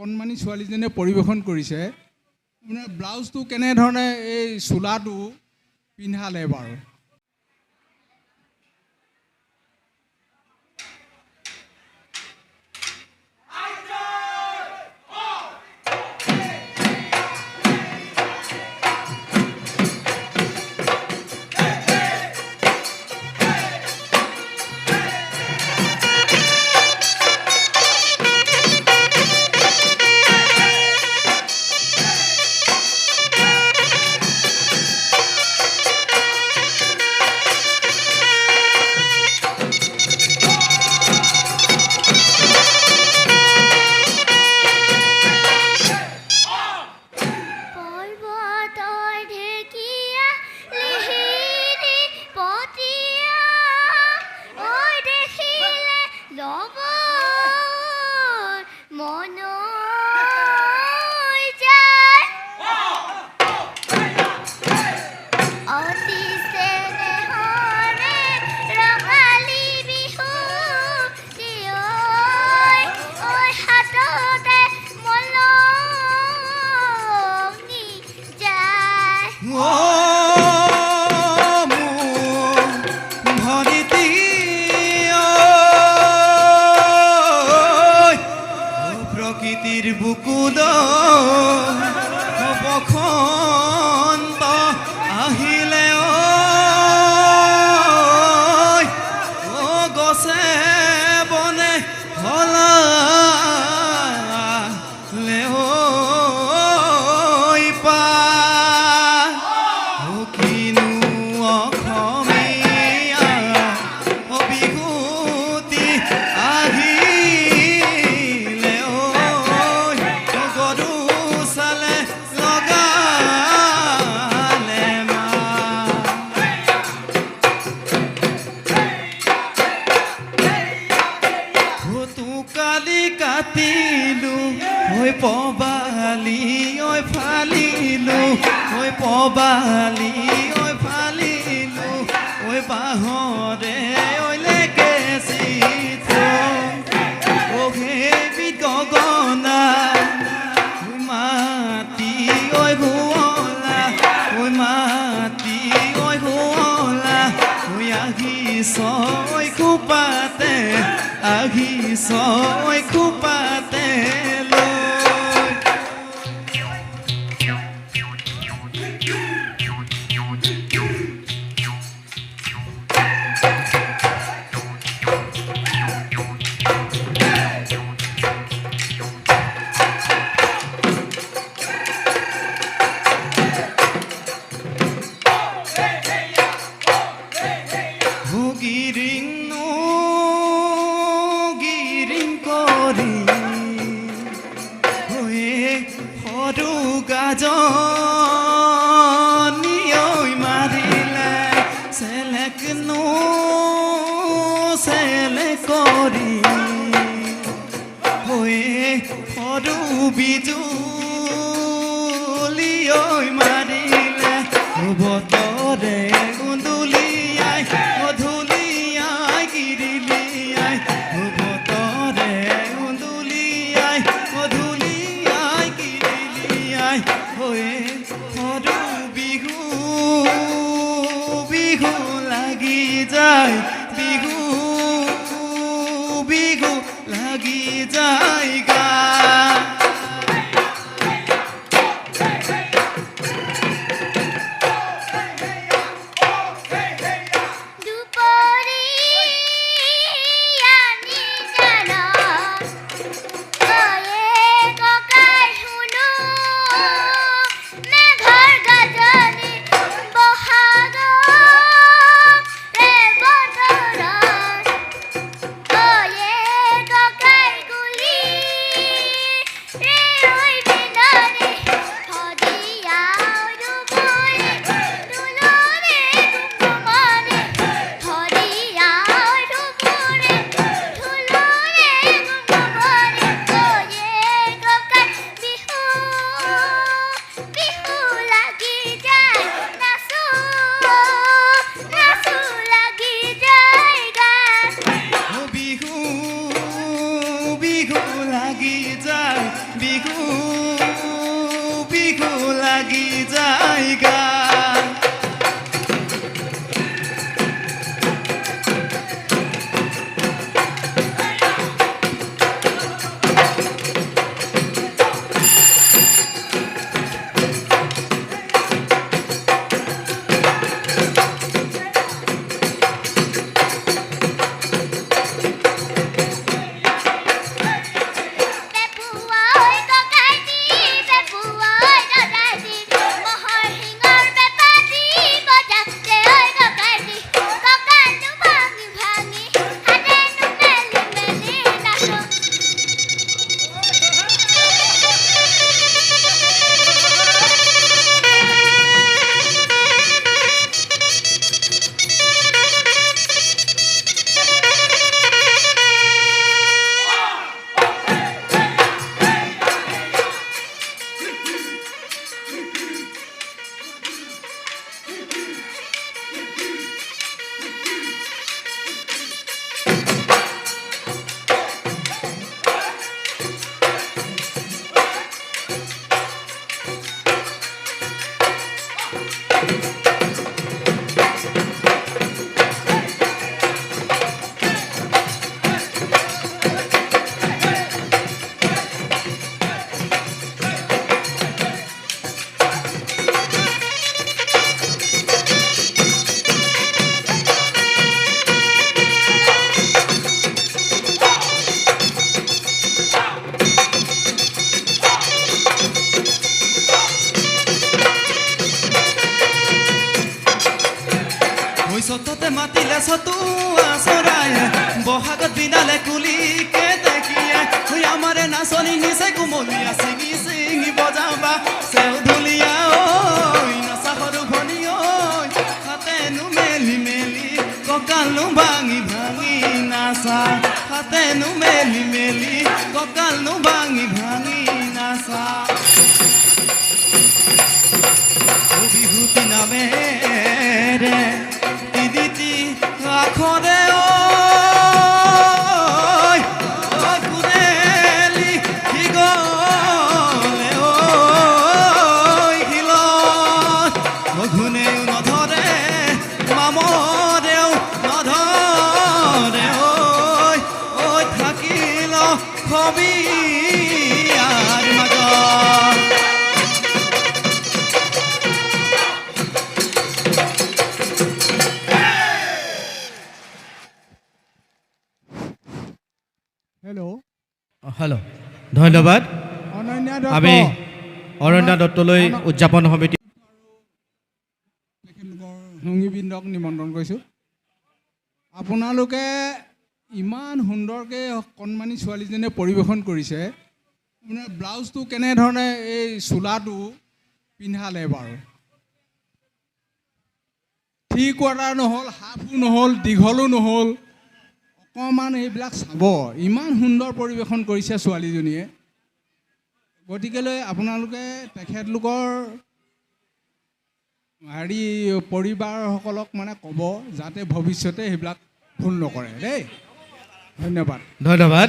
অকণমানি ছোৱালীজনীয়ে পৰিৱেশন কৰিছে মানে ব্লাউজটো কেনেধৰণে এই চোলাটো পিন্ধালে বাৰু? কাটিলো ঐ পবালি ঐ ফালিলো ঐ পবালি ঐ ফালিলো ঐ বাঁহৰে ঐ লেকে চিত্ৰ ঐ হেবিত গগনা ঐ মাটি ঐ শুৱলা ঐ মাটি ঐ শুৱলা ঐ আহিছ ঐ খোপাতে আহিছ ঐ সৰু গাজনী ঐ মাৰিলে চেলেক নো চেলে কৰি হৈয়ে সৰু বিজুলী ঐ মাৰিলে বতৰে যায় বিহু বিহু লাগি যায় মাতিলে চতুৱা চৰাই বহাগত বিনালে কুলিকে দেখিয়ে হৈ আমাৰে নাচনি নিচে কুমলীয়া ছিঙি ছিঙি বজাবা। চেও ধুলীয়া ঐ নাচা সৰু ভনী ঐ হাতেনো মেলি মেলি, কঁকালো ভাঙি ভাঙি নাচা। হাতেনো মেলি মেলি, কঁকালো ভাঙি ভাঙি নাচা। বিভূতি নামেৰে হেল্ল' হেল্ল' ধন্যবাদ। অনন্যা আমি অৰণ্য দত্তলৈ উদযাপন সমিতি সংগীবৃন্দক নিমন্ত্ৰণ কৰিছোঁ। আপোনালোকে ইমান সুন্দৰকৈ কণমানি ছোৱালীজনীয়ে পৰিৱেশন কৰিছে। মানে ব্লাউজটো কেনেধৰণে এই চোলাটো পিন্ধালে বাৰু? থ্ৰী কোৱাৰ্টাৰ নহ'ল হাফো নহ'ল দীঘলো নহ'ল। অকণমান এইবিলাক চাব। ইমান সুন্দৰ পৰিৱেশন কৰিছে ছোৱালীজনীয়ে। গতিকেলৈ আপোনালোকে তেখেতলোকৰ হেৰি পৰিবাৰসকলক মানে ক'ব যাতে ভৱিষ্যতে সেইবিলাক ভুল নকৰে। দেই ধন্যবাদ। ধন্যবাদ।